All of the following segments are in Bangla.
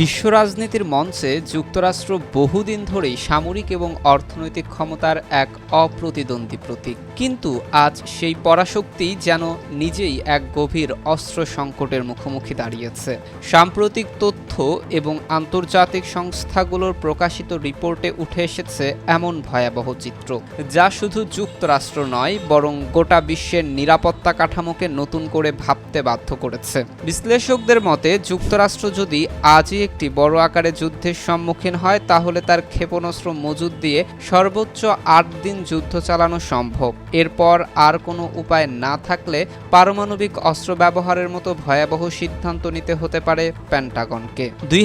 বিশ্ব রাজনীতির মঞ্চে যুক্তরাষ্ট্র বহুদিন ধরেই সামরিক এবং অর্থনৈতিক ক্ষমতার এক অপ্রতিদ্বন্দ্বী প্রতীক। কিন্তু আজ সেই পরাশক্তি যেন নিজেই এক গভীর অস্ত্র সংকটের মুখোমুখি দাঁড়িয়েছে। সাম্প্রতিক তথ্য এবং আন্তর্জাতিক সংস্থাগুলোর প্রকাশিত রিপোর্টে উঠে এসেছে এমন ভয়াবহ চিত্র, যা শুধু যুক্তরাষ্ট্র নয়, বরং গোটা বিশ্বের নিরাপত্তা কাঠামোকে নতুন করে ভাবতে বাধ্য করেছে। বিশ্লেষকদের মতে, যুক্তরাষ্ট্র যদি আজই একটি বড় আকারে যুদ্ধের সম্মুখীন হয়, তাহলে তার ক্ষেপণাস্ত্র মজুদ দিয়ে সর্বোচ্চ আট দিন যুদ্ধ চালানো সম্ভব। এরপর আর কোনো উপায় না থাকলে পারমাণবিক অস্ত্র ব্যবহারের মতো ভয়াবহ সিদ্ধান্ত নিতে হতে পারে প্যান্টাগনকে। দুই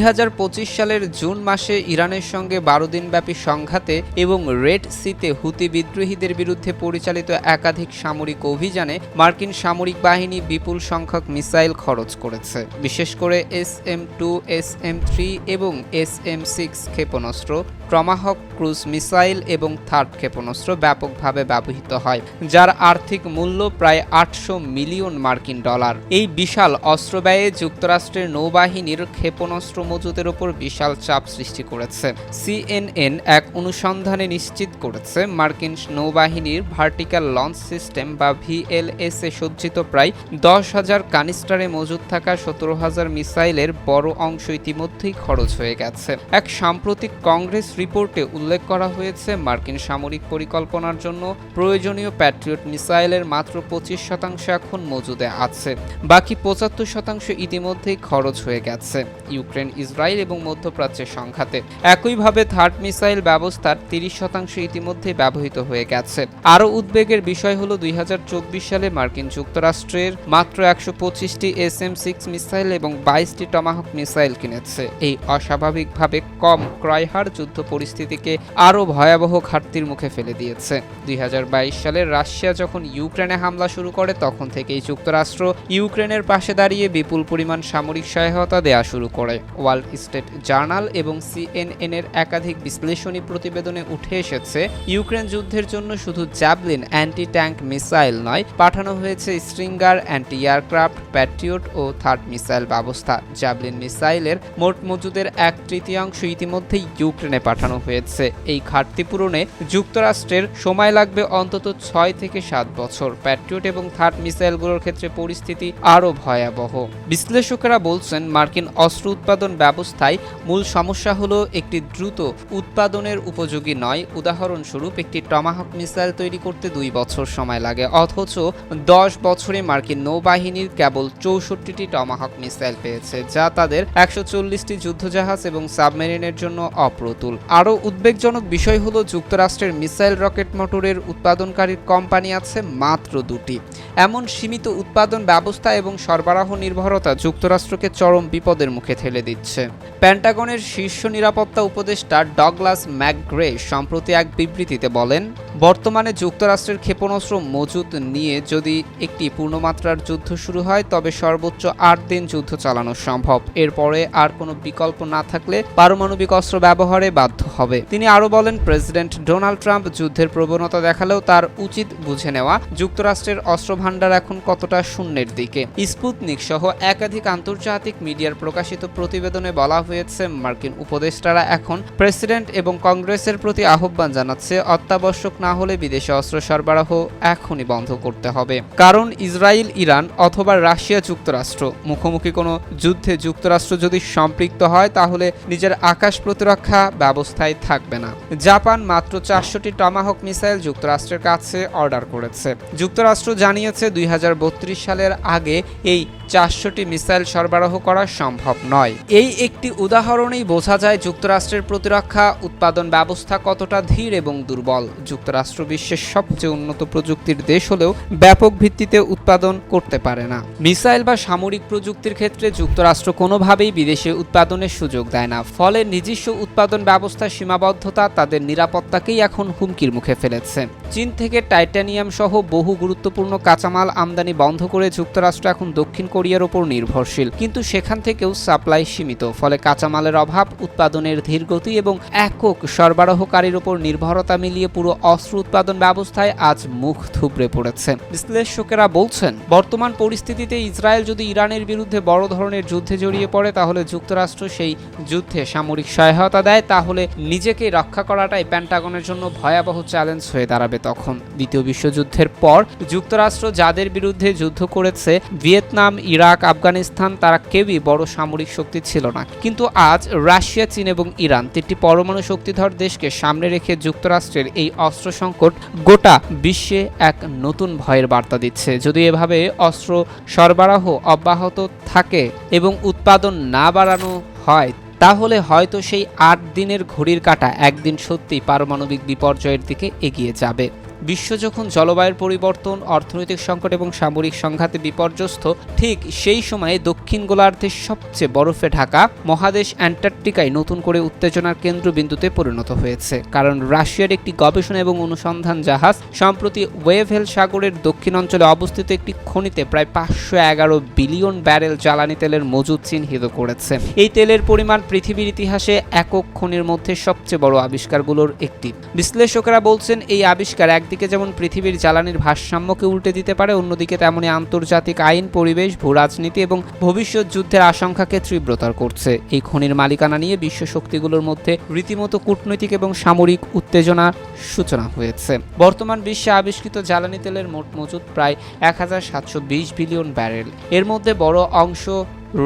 সালের জুন মাসে ইরানের সঙ্গে বারো দিনব্যাপী সংঘাতে এবং রেড সিতে হুতি বিদ্রোহীদের বিরুদ্ধে পরিচালিত একাধিক সামরিক অভিযানে মার্কিন সামরিক বাহিনী বিপুল সংখ্যক মিসাইল খরচ করেছে। বিশেষ করে S M two, S M three এবং এস এম সিক্স ক্ষেপণাস্ত্র ট্রমাহক ক্রুজ মিসাইল এবং থার্ড ক্ষেপণাস্ত্র ব্যাপকভাবে ব্যবহৃত হয়, যার আর্থিক মূল্য প্রায় আটশো মিলিয়ন মার্কিন ডলার। এই বিশাল অস্ত্র ব্যয়ে যুক্তরাষ্ট্রের নৌবাহিনীর ক্ষেপণাস্ত্র মজুদের ওপর বিশাল চাপ সৃষ্টি করেছে। সিএনএন এক অনুসন্ধানে নিশ্চিত করেছে, মার্কিন নৌবাহিনীর ভার্টিক্যাল লঞ্চ সিস্টেম বা ভিএলএস এ সজ্জিত প্রায় দশ হাজার কানিস্টারে মজুদ থাকা সতেরো হাজার মিসাইলের বড় অংশ ইতিমধ্যেই খরচ হয়ে গেছে। এক সাম্প্রতিক কংগ্রেস রিপোর্টে উল্লেখ করা হয়েছে, মার্কিন সামরিক পরিকল্পনার জন্য প্রয়োজনীয় প্যাট্রিয়ট মিসাইলের মাত্র পঁচিশ শতাংশ এখন মজুদে আছে। বাকি পঁচাত্তর শতাংশ ইতিমধ্যেই খরচ হয়ে গেছে। ইউক্রেন, ইসরায়েল এবং মধ্যপ্রাচ্যের সংঘাতে। একইভাবে থার্ড মিসাইল ব্যবস্থার তিরিশ শতাংশ ইতিমধ্যে ব্যবহৃত হয়ে গেছে। আরও উদ্বেগের বিষয় হল, দুই হাজার চব্বিশ সালে মার্কিন যুক্তরাষ্ট্রের মাত্র একশো পঁচিশটি এস এম সিক্স মিসাইল এবং বাইশটি টমাহক মিসাইল কিনেছে। এই অস্বাভাবিকভাবে কম ক্রয়হার যুদ্ধ পরিস্থিতিকে আরও ভয়াবহ ঘাটতির মুখে ফেলে দিয়েছে। দুই হাজার বাইশ সালে রাশিয়া যখন ইউক্রেনে হামলা শুরু করে, তখন থেকেই যুক্তরাষ্ট্র ইউক্রেনের পাশে দাঁড়িয়ে বিপুল পরিমাণ সামরিক সহায়তা দেয়া শুরু করে। ওয়ার্ল্ড স্টেট জার্নাল এবং সিএনএন এর একাধিক বিশ্লেষণী প্রতিবেদনে উঠে এসেছে, ইউক্রেন যুদ্ধের জন্য শুধু জ্যাভলিন অ্যান্টি ট্যাঙ্ক মিসাইল নয়, পাঠানো হয়েছে স্ট্রিঙ্গার অ্যান্টি এয়ারক্রাফট প্যাট্রিয়ট ও থার্ড মিসাইল ব্যবস্থা। জ্যাভলিন মিসাইলের মোট মজুদের এক তৃতীয়াংশ ইতিমধ্যেই ইউক্রেনে পাঠানো হয়েছে। এই ঘাটতি পূরণে যুক্তরাষ্ট্রের সময় লাগবে অন্তত ছয় থেকে সাত বছর। প্যাট্রিয়ট এবং থার্ড মিসাইলগুলোর ক্ষেত্রে পরিস্থিতি আরও ভয়াবহ। বিশ্লেষকেরা বলছেন, মার্কিন অস্ত্র উৎপাদন ব্যবস্থায় মূল সমস্যা হলো একটি দ্রুত উৎপাদনের উপযোগী নয়। উদাহরণস্বরূপ, একটি টমাহক মিসাইল তৈরি করতে দুই বছর সময় লাগে। অথচ দশ বছরে মার্কিন নৌবাহিনীর কেবল চৌষট্টিটি টমাহক মিসাইল পেয়েছে, যা তাদের একশো চল্লিশটি যুদ্ধজাহাজ এবং সাবমেরিনের জন্য অপ্রতুল। আরও উদ্বেগজনক বিষয় হলো যুক্তরাষ্ট্রের মিসাইল রকেট মোটরের উৎপাদনকারী কোম্পানি আছে মাত্র দুটি। এমন সীমিত উৎপাদন ব্যবস্থা এবং সরবরাহ নির্ভরতা যুক্তরাষ্ট্রকে চরম বিপদের মুখে ঠেলে দিচ্ছে। প্যান্টাগনের শীর্ষ নিরাপত্তা উপদেষ্টা ডগলাস ম্যাকগ্রে সম্প্রতি এক বিবৃতিতে বলেন, বর্তমানে যুক্তরাষ্ট্রের ক্ষেপণাস্ত্র মজুত নিয়ে যদি একটি পূর্ণমাত্রার যুদ্ধ শুরু হয়, তবে সর্বোচ্চ আট দিন যুদ্ধ চালানো সম্ভব। এরপরে আর কোনো বিকল্প না থাকলে পারমাণবিক অস্ত্র ব্যবহারে বাধ্য হবে। তিনি আরও বলেন, প্রেসিডেন্ট ডোনাল্ড ট্রাম্প যুদ্ধের প্রবণতা দেখালেও তার উচিত বুঝে নেওয়া। যুক্তরাষ্ট্রের অস্ত্র ভাণ্ডার এখন কতটা শূন্যের দিকে। স্পুতনিক সহ একাধিক আন্তর্জাতিক মিডিয়ার প্রকাশিত প্রতিবেদনে বলা হয়েছে, মার্কিন উপদেষ্টারা এখন প্রেসিডেন্ট এবং কংগ্রেসের প্রতি আহ্বান জানাচ্ছে, অত্যাবশ্যক না হলে বিদেশে অস্ত্র সরবরাহ এখনই বন্ধ করতে হবে। কারণ ইসরায়েল, ইরান অথবা রাশিয়া যুক্তরাষ্ট্র, মুখোমুখি কোনো যুদ্ধে যুক্তরাষ্ট্র যদি সম্পৃক্ত হয়, তাহলে নিজের আকাশ প্রতিরক্ষা ব্যবস্থায় থাকবে না। জাপান মাত্র চারশোটি টমাহক মিসাইল যুক্তরাষ্ট্রের কাছে অর্ডার করেছে। যুক্তরাষ্ট্র জানিয়েছে দুই সালের আগে এই চারশোটি মিসাইল সরবরাহ করা সম্ভব নয়। এই একটি উদাহরণেই বোঝা যায় যুক্তরাষ্ট্রের প্রতিরক্ষা উৎপাদন ব্যবস্থা কতটা ধীর এবং দুর্বল। যুক্তরাষ্ট্র বিশ্বের সবচেয়ে উন্নত প্রযুক্তির দেশ হলেও ব্যাপক ভিত্তিতে উৎপাদন করতে পারে না। মিসাইল বা সামরিক প্রযুক্তির ক্ষেত্রে যুক্তরাষ্ট্র কোনোভাবেই বিদেশে উৎপাদনের সুযোগ দেয় না। ফলে নিজস্ব উৎপাদন ব্যবস্থার সীমাবদ্ধতা তাদের নিরাপত্তাকেই এখন হুমকির মুখে ফেলেছে। চীন থেকে টাইটানিয়াম সহ বহু গুরুত্বপূর্ণ কাঁচামাল আমদানি বন্ধ করে যুক্তরাষ্ট্র এখন দক্ষিণ কোরিয়ার ওপর নির্ভরশীল। কিন্তু সেখান থেকেও সাপ্লাই সীমিত, ফলে কাঁচামালের অভাব, উৎপাদনের ধীরগতি এবং একক সরবরাহকারীর ওপর নির্ভরতা মিলিয়ে পুরো অস্ত্র উৎপাদন ব্যবস্থায় আজ মুখ থুবড়ে পড়েছে। বিশ্লেষকেরা বলছেন, বর্তমান পরিস্থিতিতে ইসরায়েল যদি ইরানের বিরুদ্ধে বড় ধরনের যুদ্ধে জড়িয়ে পড়ে, তাহলে যুক্তরাষ্ট্র সেই যুদ্ধে সামরিক সহায়তা দেয়, তাহলে নিজেকে রক্ষা করাটাই প্যান্টাগনের জন্য ভয়াবহ চ্যালেঞ্জ হয়ে দাঁড়াবে তখন। দ্বিতীয় বিশ্বযুদ্ধের পর যুক্তরাষ্ট্র যাদের বিরুদ্ধে যুদ্ধ করেছে, ভিয়েতনাম, ইরাক, আফগানিস্তান, তারা কেউই বড় সামরিক শক্তি ছিল না। কিন্তু আজ রাশিয়া, চীন এবং ইরান তিনটি পরমাণু শক্তিধর দেশকে সামনে রেখে যুক্তরাষ্ট্রের এই অস্ত্র সংকট গোটা বিশ্বে এক নতুন ভয়ের বার্তা দিচ্ছে। যদি এভাবে অস্ত্র সরবরাহ অব্যাহত থাকে এবং উৎপাদন না বাড়ানো হয় তাহলে হয়তো সেই আট দিনের ঘড়ির কাটা একদিন সত্যি পারমাণবিক বিপর্যয়ের দিকে এগিয়ে যাবে। বিশ্ব যখন জলবায়ুর পরিবর্তন, অর্থনৈতিক সংকট এবং সামরিক সংঘাতে বিপর্যস্ত, ঠিক সেই সময়ে দক্ষিণ গোলার্ধের সবচেয়ে বরফে ঢাকা মহাদেশ অ্যান্টার্কটিকায় নতুন করে উত্তেজনার কেন্দ্রবিন্দুতে পরিণত হয়েছে। কারণ রাশিয়ার একটি গবেষণা এবং অনুসন্ধান জাহাজ সম্প্রতি ওয়েভেল সাগরের দক্ষিণ অঞ্চলে অবস্থিত একটি খনিতে প্রায় পাঁচশো এগারো বিলিয়ন ব্যারেল জ্বালানি তেলের মজুদ চিহ্নিত করেছে। এই তেলের পরিমাণ পৃথিবীর ইতিহাসে একক খনির মধ্যে সবচেয়ে বড় আবিষ্কারগুলোর একটি। বিশ্লেষকরা বলছেন, এই আবিষ্কার একদিকে যেমন পৃথিবীর জ্বালানির ভারসাম্যকে উল্টে দিতে পারে, অন্যদিকে তেমনই আন্তর্জাতিক আইন, পরিবেশ, ভূ রাজনীতি এবং ভবিষ্যৎ যুদ্ধের আশঙ্কাকে তীব্রতর করছে। এই খনির মালিকানা নিয়ে বিশ্ব শক্তিগুলোর মধ্যে রীতিমতো কূটনৈতিক এবং সামরিক উত্তেজনার সূচনা হয়েছে। বর্তমান বিশ্বে আবিষ্কৃত জ্বালানি তেলের মোট মজুদ প্রায় এক হাজার সাতশো বিশ বিলিয়ন ব্যারেল। এর মধ্যে বড় অংশ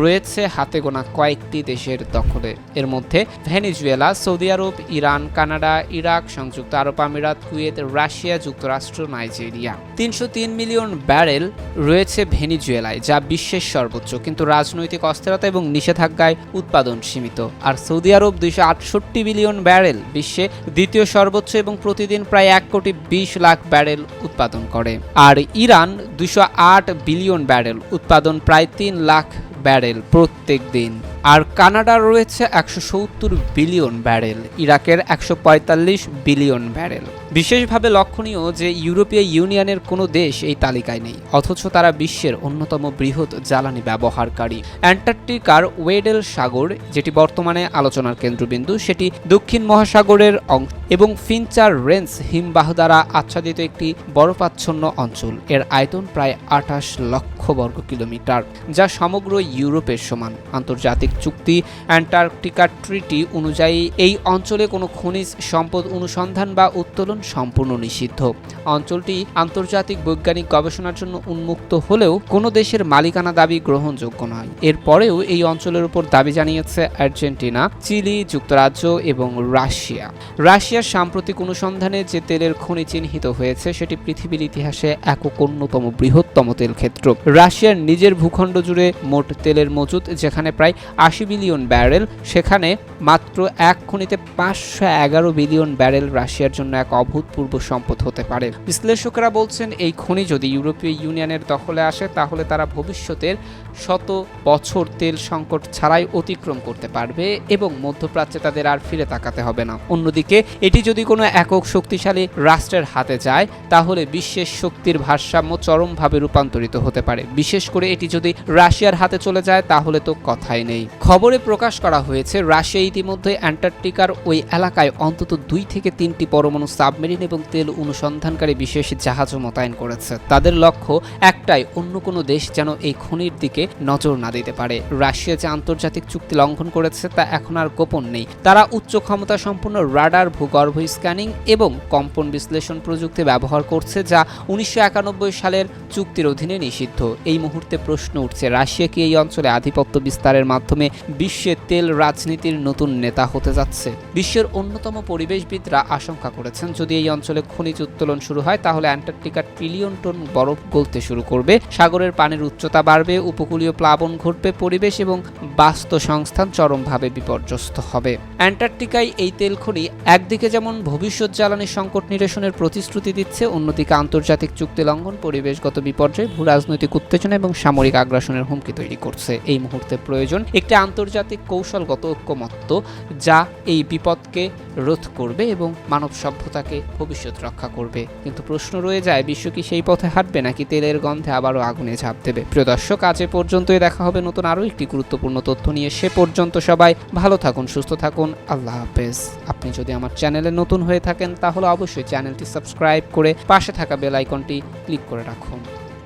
রয়েছে হাতে গোনা কয়েকটি দেশের দখলে। এর মধ্যে ভেনিজুয়েলা, সৌদি আরব, ইরান, কানাডা, ইরাক, সংযুক্ত আরব আমিরাত, কুয়েত, রাশিয়া, যুক্তরাষ্ট্র, নাইজেরিয়া। তিনশো তিন মিলিয়ন ব্যারেল রয়েছে ভেনিজুয়েলায়, যা বিশ্বের সর্বোচ্চ, কিন্তু রাজনৈতিক অস্থিরতা এবং নিষেধাজ্ঞায় উৎপাদন সীমিত। আর সৌদি আরব দুইশো আটষট্টি বিলিয়ন ব্যারেল বিশ্বে দ্বিতীয় সর্বোচ্চ এবং প্রতিদিন প্রায় এক কোটি বিশ লাখ ব্যারেল উৎপাদন করে। আর ইরান দুশো আট বিলিয়ন ব্যারেল উৎপাদন প্রায় তিন লাখ ব্যারেল প্রত্যেক দিন। আর কানাডার রয়েছে একশো সত্তর বিলিয়ন ব্যারেল, ইরাকের একশো পঁয়তাল্লিশ বিলিয়ন ব্যারেল। বিশেষভাবে লক্ষণীয় যে ইউরোপীয় ইউনিয়নের কোনো দেশ এই তালিকায় নেই, অথচ তারা বিশ্বের অন্যতম বৃহৎ জ্বালানি ব্যবহারকারী। অ্যান্টার্কটিকার ওয়েডেল সাগর, যেটি বর্তমানে আলোচনার কেন্দ্রবিন্দু, সেটি দক্ষিণ মহাসাগরের অংশ এবং ফিনচার রেঞ্জ হিমবাহ দ্বারা আচ্ছাদিত একটি বরফাচ্ছন্ন অঞ্চল। এর আয়তন প্রায় আঠাশ লক্ষ বর্গ কিলোমিটার, যা সমগ্র ইউরোপের সমান। আন্তর্জাতিক চুক্তি অ্যান্টার্কটিকা ট্রিটি অনুযায়ী, এই অঞ্চলে কোনো খনিজ সম্পদ অনুসন্ধান বা উত্তোলন সম্পূর্ণ নিষিদ্ধ। অঞ্চলটি আন্তর্জাতিক বৈজ্ঞানিক গবেষণার জন্য উন্মুক্ত হলেও কোনো দেশের মালিকানা দাবি গ্রহণযোগ্য নয়। এরপরেও এই অঞ্চলের উপর দাবি জানিয়েছে আর্জেন্টিনা, চিলি, যুক্তরাজ্য এবং রাশিয়া। রাশিয়ার সাম্প্রতিক অনুসন্ধানে যে তেলের খনি চিহ্নিত হয়েছে, সেটি পৃথিবীর ইতিহাসে একক অন্যতম বৃহত্তম তেল ক্ষেত্র রাশিয়ার নিজের ভূখণ্ড জুড়ে মোট তেলের মজুদ, যেখানে প্রায় আশি বিলিয়ন ব্যারেল, সেখানে মাত্র এক খনিতে পাঁচশো এগারো বিলিয়ন ব্যারেল রাশিয়ার জন্য এক অভূতপূর্ব সম্পদ হতে পারে। বিশ্লেষকরা বলছেন, এই খনি যদি ইউরোপীয় ইউনিয়নের দখলে আসে, তাহলে তারা ভবিষ্যতের শত বছর তেল সংকট ছাড়াই অতিক্রম করতে পারবে এবং মধ্যপ্রাচ্যে তাদের আর ফিরে তাকাতে হবে না। অন্যদিকে, এটি যদি কোনো একক শক্তিশালী রাষ্ট্রের হাতে যায়, তাহলে বিশ্বের শক্তির ভারসাম্য চরমভাবে রূপান্তরিত হতে পারে। বিশেষ করে এটি যদি রাশিয়ার হাতে চলে যায়, তাহলে তো কথাই নেই। খবরে প্রকাশ করা হয়েছে, রাশিয়া ইতিমধ্যে অ্যান্টার্কটিকার ওই এলাকায় অন্তত দুই থেকে তিনটি পরমাণু সাবমেরিন এবং তেল অনুসন্ধানকারী বিশেষ জাহাজও মোতায়েন করেছে। তাদের লক্ষ্য একটাই, অন্য কোনো দেশ যেন এই খনির দিকে নজর না দিতে পারে। রাশিয়া যে আন্তর্জাতিক চুক্তি লঙ্ঘন করেছে তা এখন আর গোপন নেই। তারা উচ্চ ক্ষমতা সম্পন্ন রাডার, ভূগর্ভ স্ক্যানিং এবং কম্পন বিশ্লেষণ প্রযুক্তি ব্যবহার করছে, যা উনিশশো একানব্বই সালের চুক্তির অধীনে নিষিদ্ধ। এই মুহূর্তে প্রশ্ন উঠছে, রাশিয়া কি এই অঞ্চলে আধিপত্য বিস্তারের মাধ্যমে বিশ্বে তেল রাজনীতির নতুন নেতা হতে যাচ্ছে? বিশ্বের অন্যতম পরিবেশবিদরা আশঙ্কা করেছেন, যদি এই অঞ্চলে খনিজ উত্তোলন শুরু হয়, তাহলে অ্যান্টার্কটিকার ট্রিলিয়ন টন বরফ গলতে শুরু করবে। সাগরের পানির উচ্চতা বাড়বে, উপকূলীয় প্লাবন ঘটবে, পরিবেশ এবং বাস্তু সংস্থান চরমভাবে বিপর্যস্ত হবে। অ্যান্টার্কটিকায় এই তেল খনি একদিকে যেমন ভবিষ্যৎ জ্বালানি সংকট নিরসনের প্রতিশ্রুতি দিচ্ছে, অন্যদিকে আন্তর্জাতিক চুক্তি লঙ্ঘন, পরিবেশগত বিপর্যয়, ভূ রাজনৈতিক উত্তেজনা এবং সামরিক আগ্রাসনের হুমকি তৈরি করছে। এই মুহূর্তে প্রয়োজন একটি একটি আন্তর্জাতিক কৌশলগত ঐক্যমত্য, যা এই বিপদকে রোধ করবে এবং মানব সভ্যতাকে ভবিষ্যৎ রক্ষা করবে। কিন্তু প্রশ্ন রয়ে যায়, বিশ্ব কি সেই পথে হাঁটবে নাকি তেলের গন্ধে আবারও আগুনে ঝাঁপ দেবে? প্রিয় দর্শক, আজ এ পর্যন্তই দেখা হবে নতুন আরও একটি গুরুত্বপূর্ণ তথ্য নিয়ে। সে পর্যন্ত সবাই ভালো থাকুন, সুস্থ থাকুন। আল্লাহ হাফেজ। আপনি যদি আমার চ্যানেলে নতুন হয়ে থাকেন, তাহলে অবশ্যই চ্যানেলটি সাবস্ক্রাইব করে পাশে থাকা বেল আইকনটি ক্লিক করে রাখুন।